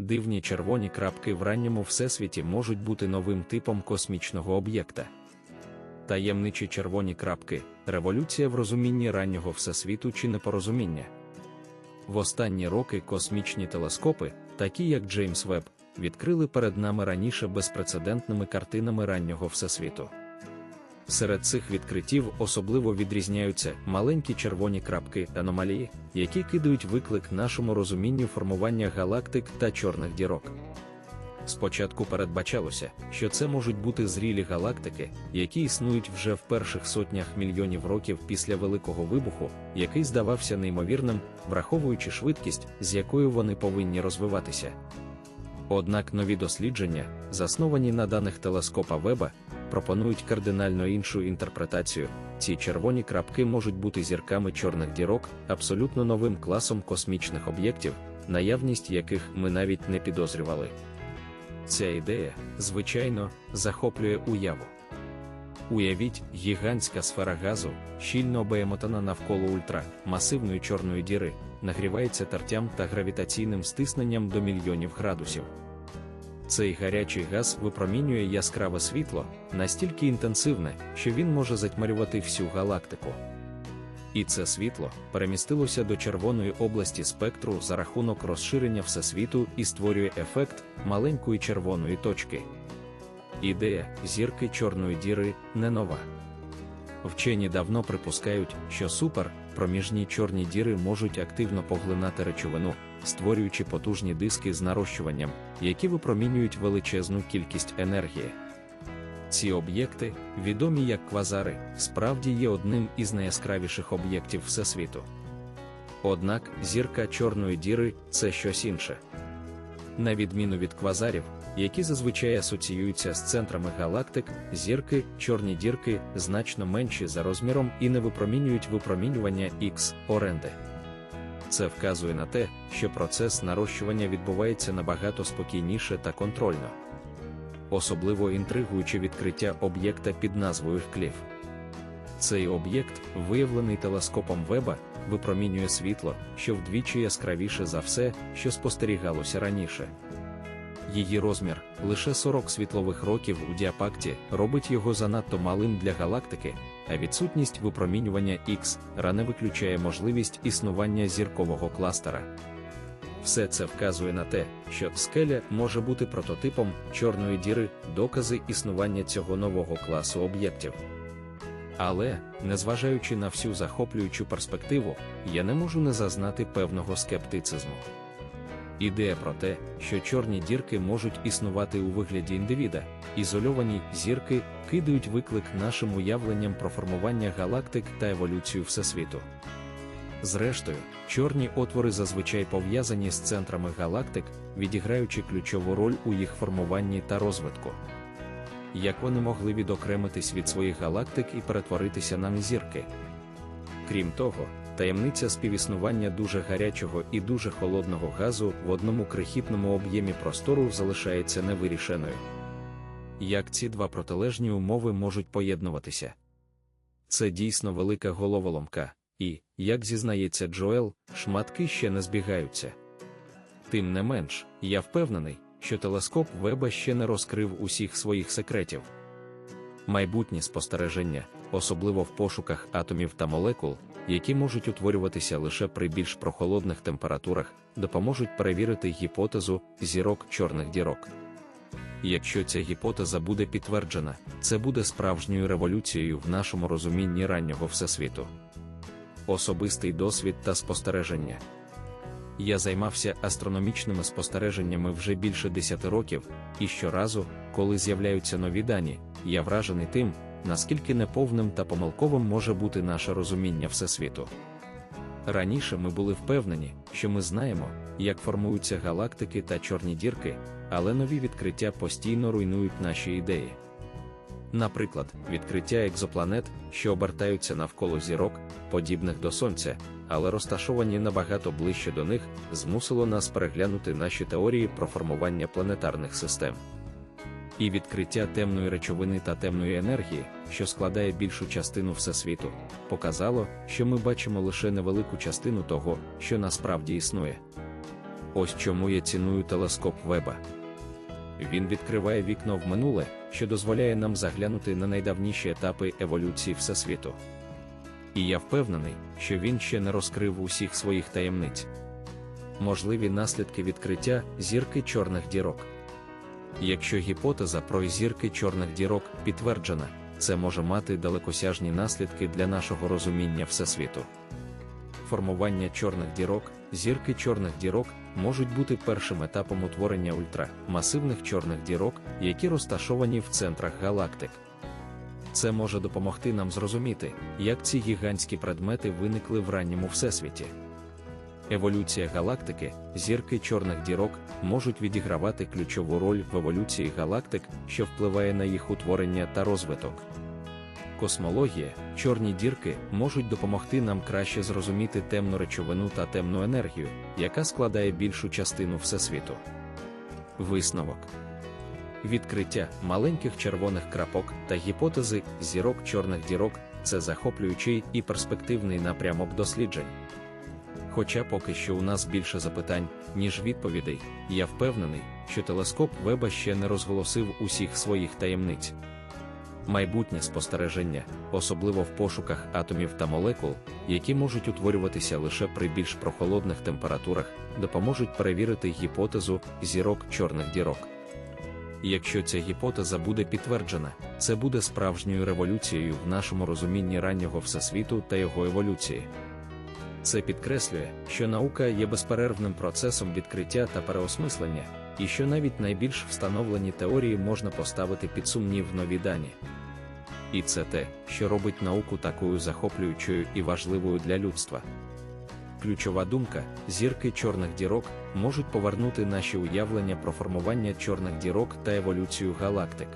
дивні червоні крапки в ранньому всесвіті можуть бути новим типом космічного об'єкта. Таємничі червоні крапки революція в розумінні раннього всесвіту чи непорозуміння. В останні роки космічні телескопи, такі як Джеймс Веб, відкрили перед нами раніше безпрецедентними картинами раннього всесвіту. Серед цих відкриттів особливо відрізняються маленькі червоні крапки аномалії, які кидають виклик нашому розумінню формування галактик та чорних дірок. Спочатку передбачалося, що це можуть бути зрілі галактики, які існують вже в перших сотнях мільйонів років після Великого вибуху, який здавався неймовірним, враховуючи швидкість, з якою вони повинні розвиватися. Однак нові дослідження, засновані на даних телескопа Веба, пропонують кардинально іншу інтерпретацію. Ці червоні крапки можуть бути зірками чорних дірок, абсолютно новим класом космічних об'єктів, наявність яких ми навіть не підозрювали. Ця ідея, звичайно, захоплює уяву. Уявіть, гігантська сфера газу, щільно обемотана навколо ультра, масивної чорної діри, нагрівається тертям та гравітаційним стисненням до мільйонів градусів. Цей гарячий газ випромінює яскраве світло, настільки інтенсивне, що він може затьмарювати всю галактику. І це світло перемістилося до червоної області спектру за рахунок розширення всесвіту і створює ефект маленької червоної точки. Ідея зірки чорної діри не нова. Вчені давно припускають, що супер проміжні чорні діри можуть активно поглинати речовину, створюючи потужні диски з нарощуванням, які випромінюють величезну кількість енергії. Ці об'єкти, відомі як квазари, справді є одним із найяскравіших об'єктів Всесвіту. Однак зірка чорної діри це щось інше. На відміну від квазарів, які зазвичай асоціюються з центрами галактик, зірки, чорні дірки значно менші за розміром і не випромінюють випромінювання Х оренди. Це вказує на те, що процес нарощування відбувається набагато спокійніше та контрольно. Особливо інтригуюче відкриття об'єкта під назвою Кліф. Цей об'єкт, виявлений телескопом Веба, випромінює світло, що вдвічі яскравіше за все, що спостерігалося раніше. Її розмір лише 40 світлових років у діапакті робить його занадто малим для галактики, а відсутність випромінювання Х ране виключає можливість існування зіркового кластера. Все це вказує на те, що скеля може бути прототипом чорної діри, докази існування цього нового класу об'єктів. Але, незважаючи на всю захоплюючу перспективу, я не можу не зазнати певного скептицизму. Ідея про те, що чорні дірки можуть існувати у вигляді індивіда, ізольовані зірки кидають виклик нашим уявленням про формування галактик та еволюцію Всесвіту. Зрештою, чорні отвори зазвичай пов'язані з центрами галактик, відіграючи ключову роль у їх формуванні та розвитку. Як вони могли відокремитись від своїх галактик і перетворитися на зірки? Крім того, таємниця співіснування дуже гарячого і дуже холодного газу в одному крихітному об'ємі простору залишається невирішеною. Як ці два протилежні умови можуть поєднуватися? Це дійсно велика головоломка, і, як зізнається Джоел, шматки ще не збігаються. Тим не менш, я впевнений, що телескоп Веба ще не розкрив усіх своїх секретів. Майбутні спостереження, особливо в пошуках атомів та молекул, які можуть утворюватися лише при більш прохолодних температурах, допоможуть перевірити гіпотезу зірок чорних дірок. Якщо ця гіпотеза буде підтверджена, це буде справжньою революцією в нашому розумінні раннього всесвіту. Особистий досвід та спостереження. Я займався астрономічними спостереженнями вже більше 10 років, і щоразу, коли з'являються нові дані, я вражений тим, наскільки неповним та помилковим може бути наше розуміння Всесвіту. Раніше ми були впевнені, що ми знаємо, як формуються галактики та чорні дірки, але нові відкриття постійно руйнують наші ідеї. Наприклад, відкриття екзопланет, що обертаються навколо зірок, подібних до Сонця, але розташовані набагато ближче до них, змусило нас переглянути наші теорії про формування планетарних систем. І відкриття темної речовини та темної енергії, що складає більшу частину Всесвіту, показало, що ми бачимо лише невелику частину того, що насправді існує. Ось чому я ціную телескоп Веба. Він відкриває вікно в минуле, що дозволяє нам заглянути на найдавніші етапи еволюції Всесвіту. І я впевнений, що він ще не розкрив усіх своїх таємниць. Можливі наслідки відкриття зірки чорних дірок. Якщо гіпотеза про зірки чорних дірок підтверджена, це може мати далекосяжні наслідки для нашого розуміння Всесвіту. Формування чорних дірок, зірки чорних дірок можуть бути першим етапом утворення ультрамасивних чорних дірок, які розташовані в центрах галактик. Це може допомогти нам зрозуміти, як ці гігантські предмети виникли в ранньому всесвіті. Еволюція галактики, зірки чорних дірок можуть відігравати ключову роль в еволюції галактик, що впливає на їх утворення та розвиток. Космологія, чорні дірки можуть допомогти нам краще зрозуміти темну речовину та темну енергію, яка складає більшу частину Всесвіту. Висновок відкриття маленьких червоних крапок та гіпотези зірок чорних дірок це захоплюючий і перспективний напрямок досліджень. Хоча поки що у нас більше запитань, ніж відповідей, я впевнений, що телескоп Веба ще не розголосив усіх своїх таємниць. Майбутнє спостереження, особливо в пошуках атомів та молекул, які можуть утворюватися лише при більш прохолодних температурах, допоможуть перевірити гіпотезу зірок чорних дірок. Якщо ця гіпотеза буде підтверджена, це буде справжньою революцією в нашому розумінні раннього всесвіту та його еволюції. Це підкреслює, що наука є безперервним процесом відкриття та переосмислення, і що навіть найбільш встановлені теорії можна поставити під сумнів нові дані. І це те, що робить науку такою захоплюючою і важливою для людства. Ключова думка: зірки чорних дірок можуть повернути наші уявлення про формування чорних дірок та еволюцію галактик.